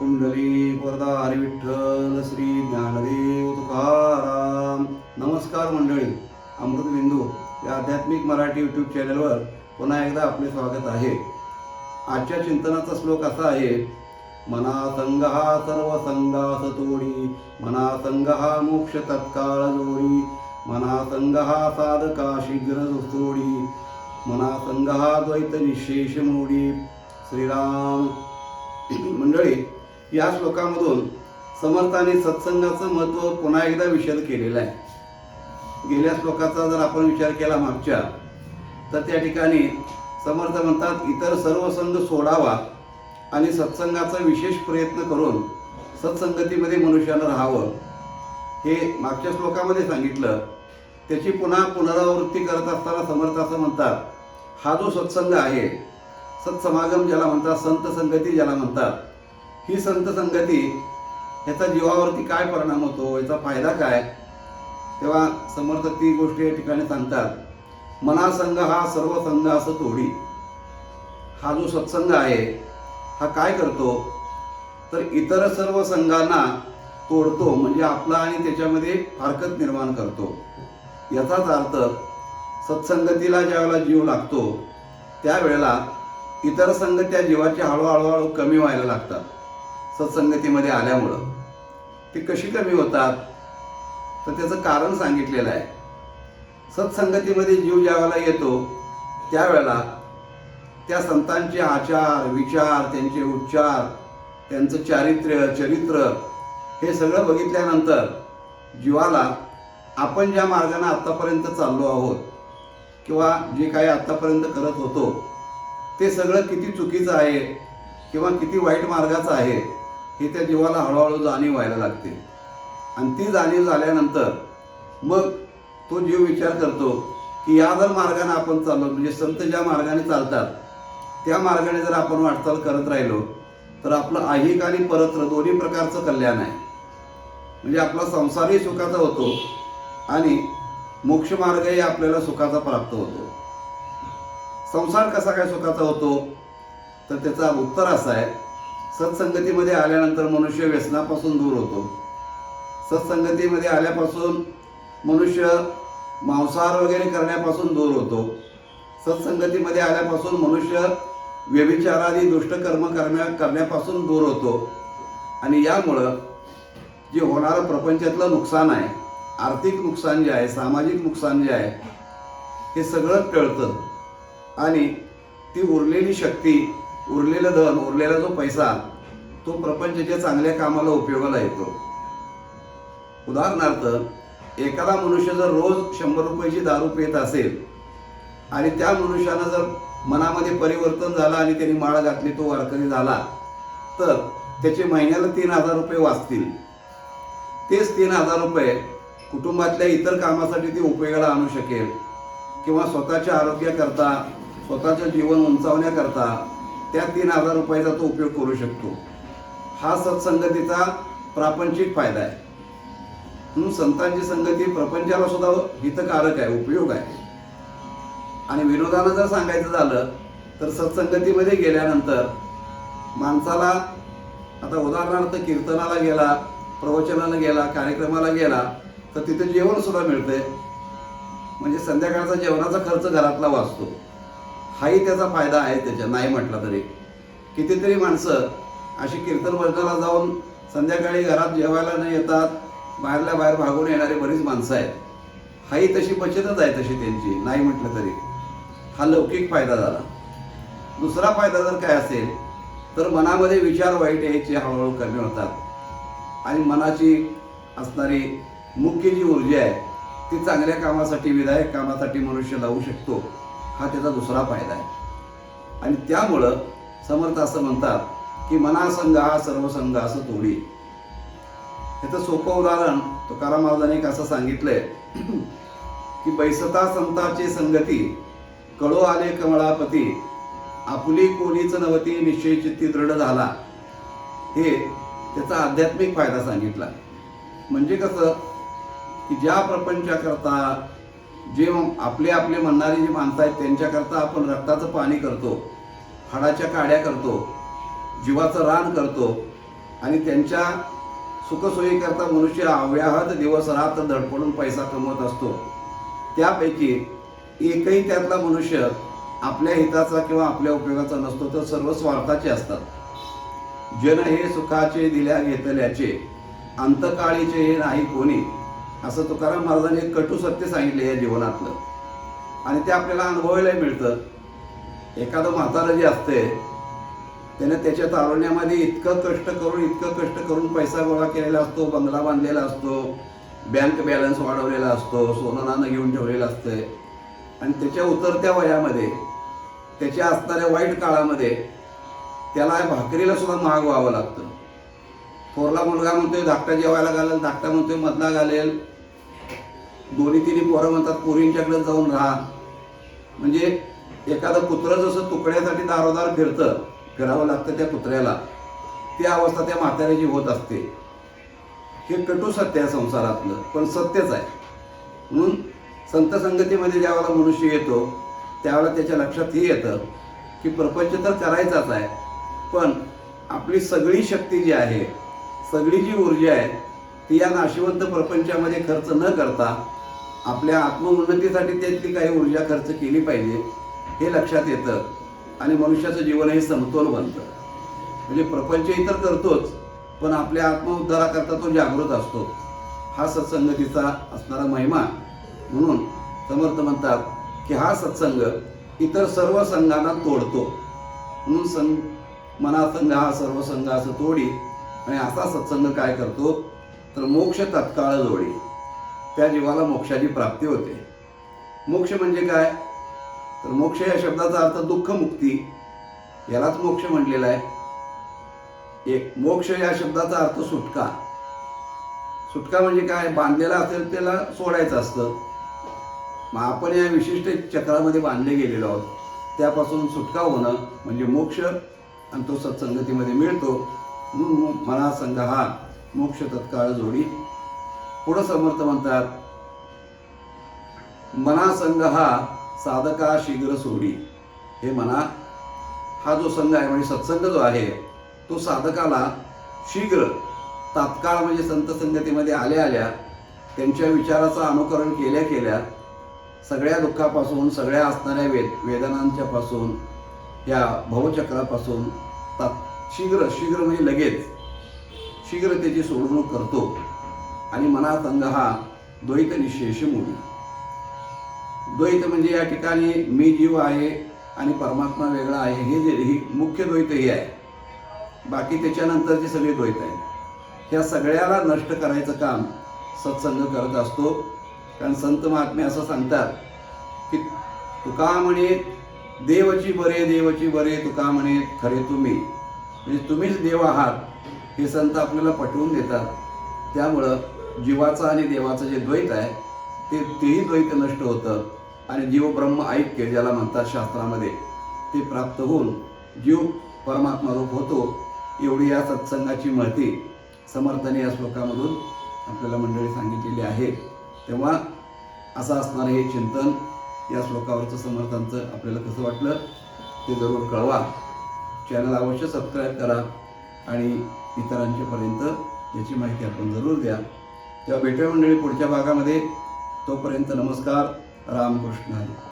कुंडली वरदा विठ्ठल श्री ज्ञानदेव तुकाराम. नमस्कार मंडळी. अमृतबिंदू या आध्यात्मिक मराठी यूट्यूब चॅनलवर पुन्हा एकदा आपले स्वागत आहे. आजच्या चिंतनाचा श्लोक असा आहे मना संग हा सर्व संगास तोडी मना संग हा मोक्ष तत्काळ जोडी मना संग हा साधका शीघ्र सोडी मना संग हा द्वैत निशेष मोडी. श्रीराम. मंडळी या श्लोकामधून समर्थाने सत्संगाचं महत्त्व पुन्हा एकदा विशद केलेलं आहे. गेल्या श्लोकाचा जर आपण विचार केला मागच्या तर त्या ठिकाणी समर्थ म्हणतात इतर सर्व संघ सोडावा आणि सत्संगाचा विशेष प्रयत्न करून सत्संगतीमध्ये मनुष्यानं राहावं. हे मागच्या श्लोकामध्ये सांगितलं. त्याची पुन्हा पुनरावृत्ती करत असताना समर्थ असं म्हणतात हा जो सत्संग आहे सत्समागम ज्याला म्हणतात संत संगती ज्याला म्हणतात ही संत संगती ह्याचा जीवावरती काय परिणाम होतो याचा फायदा काय? तेव्हा समर्थ ती गोष्टी या ठिकाणी सांगतात मनासंग हा सर्व संघ असं तोडी. हा जो सत्संग आहे हा काय करतो? तर इतर सर्व संघांना तोडतो म्हणजे आपला आणि त्याच्यामध्ये फारकत निर्माण करतो. याचाच अर्थ सत्संगतीला ज्यावेळेला जीव लागतो त्यावेळेला इतर संघ त्या जीवाचे हळूहळूहळू कमी व्हायला लागतात. सत्संगतीमध्ये आल्यामुळं. ती कशी कमी होतात? तर त्याचं कारण सांगितलेलं आहे. सत्संगतीमध्ये जीव ज्यावेळेला येतो त्यावेळेला त्या संतांचे आचार विचार त्यांचे उच्चार त्यांचं चारित्र्य चरित्र हे सगळं बघितल्यानंतर जीवाला आपण ज्या मार्गाने आत्तापर्यंत चाललो आहोत किंवा जे काही आत्तापर्यंत करत होतो ते सगळं किती चुकीचं आहे किंवा किती वाईट मार्गाचं आहे हे त्या जीवाला हळूहळू जाणीव व्हायला लागते. आणि ती जाणीव झाल्यानंतर मग तो जीव विचार करतो की या जर मार्गाने आपण चाललो म्हणजे संत ज्या मार्गाने चालतात त्या मार्गाने जर आपण वाटचाल करत राहिलो तर आपलं ऐहिक आणि परत्र दोन्ही प्रकारचं कल्याण आहे. म्हणजे आपला संसारही सुखाचा होतो आणि मोक्षमार्गही आपल्याला सुखाचा प्राप्त होतो. संसार कसा काय सुखाचा होतो? तर त्याचा उत्तर असा आहे सत्संगतीमध्ये आल्यानंतर मनुष्य व्यसनापासून दूर होतो. सत्संगतीमध्ये आल्यापासून मनुष्य मांसाहार वगैरे करण्यापासून दूर होतो. सत्संगतीमध्ये आल्यापासून मनुष्य व्यभिचारादी दुष्टकर्म करण्या करण्यापासून दूर होतो. आणि यामुळं जे होणारं प्रपंचातलं नुकसान आहे आर्थिक नुकसान जे आहे सामाजिक नुकसान जे आहे हे सगळं टळतं. आणि ती उरलेली शक्ती उरलेलं धन उरलेला जो पैसा तो प्रपंचाच्या चांगल्या कामाला उपयोगाला येतो. उदाहरणार्थ एखादा मनुष्य जर रोज शंभर रुपयाची दारू पेत असेल आणि त्या मनुष्यानं जर मनामध्ये परिवर्तन झालं आणि त्यांनी माळ घातली तो वारकरी झाला तर त्याचे महिन्याला तीन हजार रुपये वाचतील. तेच तीन हजार रुपये कुटुंबातल्या इतर कामासाठी ते उपयोगाला आणू शकेल किंवा स्वतःच्या आरोग्याकरता स्वतःचं जीवन उंचावण्याकरता त्या तीन हजार रुपयाचा तो उपयोग करू शकतो. हा सत्संगतीचा प्रापंचिक फायदा आहे. म्हणून संतांची संगती प्रपंचाला सुद्धा हितकारक आहे उपयोग आहे. आणि विनोदानं जर सांगायचं झालं तर सत्संगतीमध्ये गेल्यानंतर माणसाला आता उदाहरणार्थ कीर्तनाला गेला प्रवचनाला गेला कार्यक्रमाला गेला तर तिथे जेवणसुद्धा मिळते मिळतंय. म्हणजे संध्याकाळचा जेवणाचा खर्च घरातला वाचतो. हाही त्याचा फायदा आहे त्याच्या नाही म्हटला तरी. कितीतरी माणसं अशी कीर्तन वर्गाला जाऊन संध्याकाळी घरात जेवायला न येतात बाहेरल्या बाहेर भागून येणारी बरीच माणसं आहेत. हाही तशी बचतच आहे तशी त्यांची नाही म्हटलं तरी. हा लौकिक फायदा झाला. दुसरा फायदा जर काय असेल तर मनामध्ये विचार वाईट यायचे हळूहळू कमी होतात. आणि मनाची असणारी मुख्य जी ऊर्जा आहे ती चांगल्या कामासाठी विधायक कामासाठी मनुष्य लावू शकतो हा त्याचा दुसरा फायदा आहे. आणि त्यामुळं समर्थ असं म्हणतात की मनासंग हा सर्व संघ असं तोडी. याचं सोपं उदाहरण तुकाराम महाराजांनी एक असं सांगितलंय की बैसता संताची संगती कळो आले कमळापती आपुली कोणीच नवती निश्चय चित्ती दृढ झाला. हे त्याचा आध्यात्मिक फायदा सांगितला. म्हणजे कसं की ज्या प्रपंचाकरता जे आपले आपले म्हणणारी जी माणसं आहेत त्यांच्याकरता आपण रक्ताचं पाणी करतो हाडाच्या काड्या करतो जीवाचं रान करतो आणि त्यांच्या सुखसोयीकरता मनुष्य अव्याहत दिवस रात्र धडपडून पैसा कमवत असतो. त्यापैकी एकही त्यातला मनुष्य आपल्या हिताचा किंवा आपल्या उपयोगाचा नसतो तर सर्व स्वार्थाचे असतात. जन हे सुखाचे दिल्या घेतल्याचे अंतकाळीचे हे नाही कोणी असं तुकाराम महाराजांनी कटु कटू सत्य सांगितले या जीवनातलं. आणि ते आपल्याला अनुभवायला मिळतं. एखादं म्हातारं जे असते त्याने त्याच्या तारुण्यामध्ये इतकं कष्ट करून इतकं कष्ट करून पैसा गोळा केलेला असतो बंगला बांधलेला असतो बँक बॅलन्स वाढवलेला असतो सोनं नाणं घेऊन ठेवलेलं असतं आणि त्याच्या उतरत्या वयामध्ये त्याच्या असणाऱ्या वाईट काळामध्ये त्याला भाकरीला सुद्धा महाग व्हावं लागतं. थोरला मुलगा म्हणतोय धाकटा जेवायला घालेल धाकटा म्हणतोय मधला घालेल. दोन्ही तिन्ही पोरं म्हणतात पोरींच्याकडे जाऊन राहा. म्हणजे एखादं कुत्रं जसं तुकड्यासाठी दारोदार फिरतं करावं लागतं त्या कुत्र्याला. ती अवस्था त्या म्हाताऱ्याची होत असते. हे कटू सत्य आहे संसारातलं पण सत्यच आहे. म्हणून संत संगतीमध्ये ज्यावेळेला मनुष्य येतो त्यावेळेला त्याच्या लक्षात हे येतं की प्रपंच तर करायचाच आहे पण आपली सगळी शक्ती जी आहे सगळी जी ऊर्जा आहे ती या नाशिवंत प्रपंचामध्ये खर्च न करता आपल्या आत्मोन्नतीसाठी त्यातली काही ऊर्जा खर्च केली पाहिजे हे लक्षात येतं. आणि मनुष्याचं जीवन हे समतोल बनतं. म्हणजे प्रपंच इतर करतोच पण आपल्या आत्मउद्धाराकरता तो जागृत असतो. हा सत्संगतीचा असणारा महिमा. म्हणून समर्थ म्हणतात की हा सत्संग इतर सर्व संघांना तोडतो. म्हणून संघ मनासंघ हा सर्व संघ असं तोडी आणि असा सत्संग काय करतो? तर मोक्ष तत्काळ जोडी. त्या जीवाला मोक्षाची प्राप्ती होते. मोक्ष म्हणजे काय? तर मोक्ष या शब्दाचा अर्थ दुःख मुक्ती यालाच मोक्ष म्हटलेला आहे. एक मोक्ष या शब्दाचा अर्थ सुटका. सुटका म्हणजे काय? बांधलेला असेल त्याला सोडायचं असतं. मग आपण या विशिष्ट चक्रामध्ये बांधले गेलेलो आहोत. त्यापासून सुटका होणं म्हणजे मोक्ष आणि तो सत्संगतीमध्ये मिळतो. म्हणून मला संघ हा मोक्ष तत्काळ जोडी. पुढं समर्थ म्हणतात मनासंग हा साधका शीघ्र सोडी हे म्हणा हा जो संघ आहे म्हणजे सत्संग जो आहे तो साधकाला शीघ्र तात्काळ म्हणजे संत संगतीमध्ये आल्या आल्या त्यांच्या विचाराचं अनुकरण केल्या केल्या सगळ्या दुःखापासून सगळ्या असणाऱ्या वेद वेदनांच्यापासून या भवचक्रापासून तात शीघ्र शीघ्र म्हणजे लगेच शीघ्र त्याची सोडवणूक करतो. आणि मनात अंग हा द्वैत निशेष मुली द्वैत म्हणजे या ठिकाणी मी जीव आहे आणि परमात्मा वेगळा आहे हे जे ही मुख्य द्वैत हे आहे. बाकी त्याच्यानंतरचे सगळे द्वैत आहेत. ह्या सगळ्याला नष्ट करायचं काम सत्संग करत असतो. कारण संत महात्मे असं सांगतात की तुका म्हणे देवची बरे देवची बरे तुका म्हणे खरे तुम्ही. म्हणजे तुम्हीच देव आहात हे संत आपल्याला पटवून देतात. त्यामुळं जीवाचं आणि देवाचं जे द्वैत आहे ते तेही द्वैत नष्ट होतं. आणि जीव ब्रह्म ऐक्य ज्याला म्हणतात शास्त्रामध्ये ते प्राप्त होऊन जीव परमात्मा रूप होतो एवढी या सत्संगाची महती समर्थने या श्लोकामधून आपल्याला मंडळी सांगितलेली आहे. तेव्हा असं असणारं हे चिंतन या श्लोकावरचं समर्थांचं आपल्याला कसं वाटलं ते जरूर कळवा. चॅनल अवश्य सबस्क्राईब करा आणि इतरांच्यापर्यंत याची माहिती आपण जरूर द्या. तेव्हा भेटूया मंडळी पुढच्या भागामध्ये. तोपर्यंत नमस्कार. रामकृष्ण